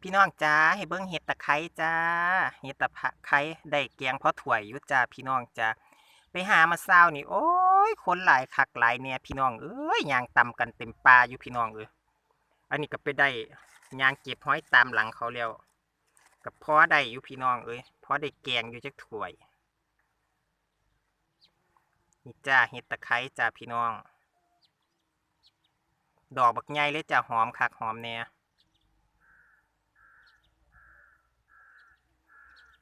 พี่น้องจ้าให้เบิ่งเห็ดตะไคร้จ้า เห็ดตะไคร้ได้แกงพอถ้วยอยู่จ้าพี่น้องจ้าไปหามาเช้านี่โอ้ยคนหลายคักหลายเนี่ยพี่น้องเอ้ยยางตำกันเต็มป่าอยู่พี่น้องเอ้ยอันนี้ก็ไปได้ยางเก็บห้อยตามหลังเขาแล้วกับพอได้อยู่พี่น้องเอ้ยพอได้แกงอยู่จักถ้วยนี่จ้าเห็ดตะไคร้จ้าพี่น้อง ดอกบักใหญ่เลยจ้าหอมคักหอมแน่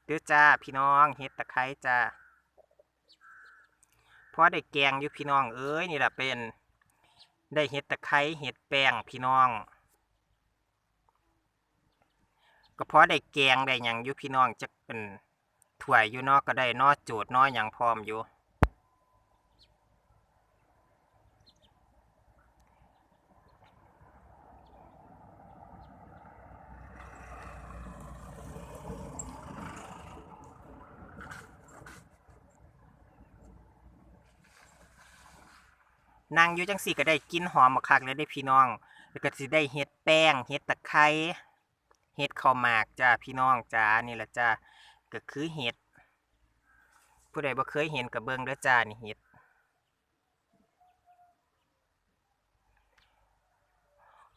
เด้อจ้าพี่น้องเฮ็ดตะไคร้จ้าพอได้แกงอยู่พี่น้องเอ้ยนี่แหละเป็น ได้เฮ็ดตะไคร้เฮ็ดแป้งพี่น้อง ก็พอได้แกงได้อยังอยู่พี่น้องจะเป็นถ่วยอยู่นอกก็ได้นอจูดนออย่างพร้อมอยู่ นั่งอยู่จังสี่ก็ได้กินหอมมาคักเลยได้พี่น้อง แล้วก็สิได้เฮ็ดแป้งเฮ็ดตะไคร้เฮ็ดข้าวหมากจ้าพี่น้องจ้านี่แหละจ้าก็คือเฮ็ด ผู้ใดบ่เคยเห็นก็เบิ่งเด้อจ้านี่เฮ็ด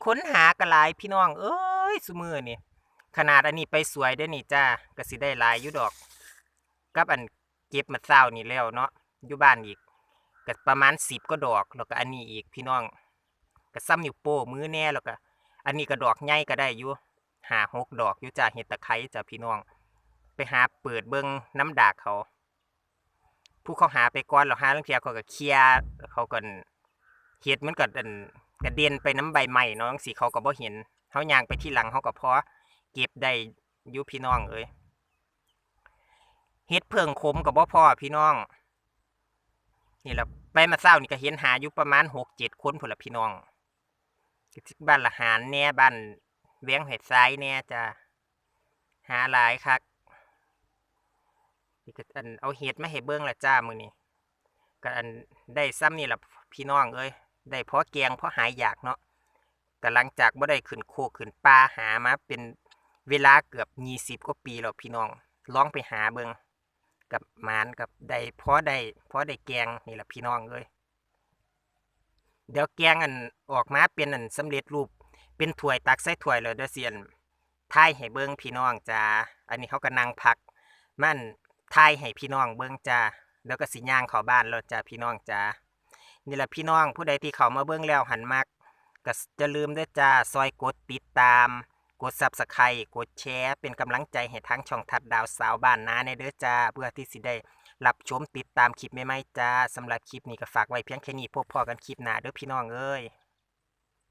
ค้นหากระหลายพี่น้องเอ้ยซุมือนี่ขนาดอันนี้ไปสวยเด้อนี่จ้าก็สิได้หลายอยู่ดอก กับอันเก็บมาเศร้านี่แล้วเนาะอยู่บ้านอีก ก็ประมาณสิบก็ดอกแล้วก็อันนี้อีกพี่น้องก็ซ้ำนิ้วโป้มือแน่แล้วก็อันนี้ก็ดอกใหญ่ก็ได้อยู่หาหกดอกอยู่จ้าเห็ดตะไคร้จ้าพี่น้อง ไปหาเปิดเบิ้งน้ำดากเขาผู้เขาหาไปก่อนแล้วหาเรื่องเทียเขาก็เคลียเขาก็เห็ดมันก็อันกระเด็นไปน้ำใบใหม่เนาะสีเขาก็บ่เห็นเขายางไปที่หลังเขาก็พอเก็บได้อยู่พี่น้องเอ้ยเห็ดเพิ่งคมกับบ่พอพี่น้อง นี่แหละ ไปมาเศร้านี่ก็เห็นหาอยู่ประมาณหกเจ็ดคนพนละพี่น้องบ้านละหารแน่บ้านเวียงเห็ดซ้ายแน่จะหาหลายคักก็อันเอาเห็ดมาให้เบิ้องละจ้ามือนี่ก็อันได้ซ้ำนี่แหละพี่น้องเอ้ยได้เพราะแกงเพราะหายอยากเนาะก็หลังจากบ่ได้ขึ้นโคกขึ้นปลาหามาเป็นเวลาเกือบยี่สิบกว่าปีแล้วพี่น้องลองไปหาเบิ้ง กับหมานกับได้พอได้พอได้แกงนี่แหละพี่น้องเลยเดี๋ยวแกงอันออกมาเป็นอันสำเร็จรูปเป็นถ้วยตักใส่ถ้วยเลยเด้อเซียนทายให้เบิ้งพี่น้องจ้าอันนี้เขาก็นั่งพัก มันทายให้พี่น้องเบิ้งจ้าแล้วก็สิย่างเข้าบ้านแล้วจ้าพี่น้องจ้านี่แหละพี่น้องผู้ใดที่เขามาเบิ้งแล้วหันมักก็จะลืมด้อจ้าซอยกดติดตาม กดซับสไครต์กดแชร์เป็นกำลังใจให้ทั้งช่องทัดดาวสาวบ้านนาในเด้อจ้า เพื่อที่สิได้รับชมติดตามคลิปใหม่ๆจ้าสำหรับคลิปนี้ก็ฝากไว้เพียงแค่นี้พบพอกันคลิปหน้าเด้อพี่น้องเอ้ย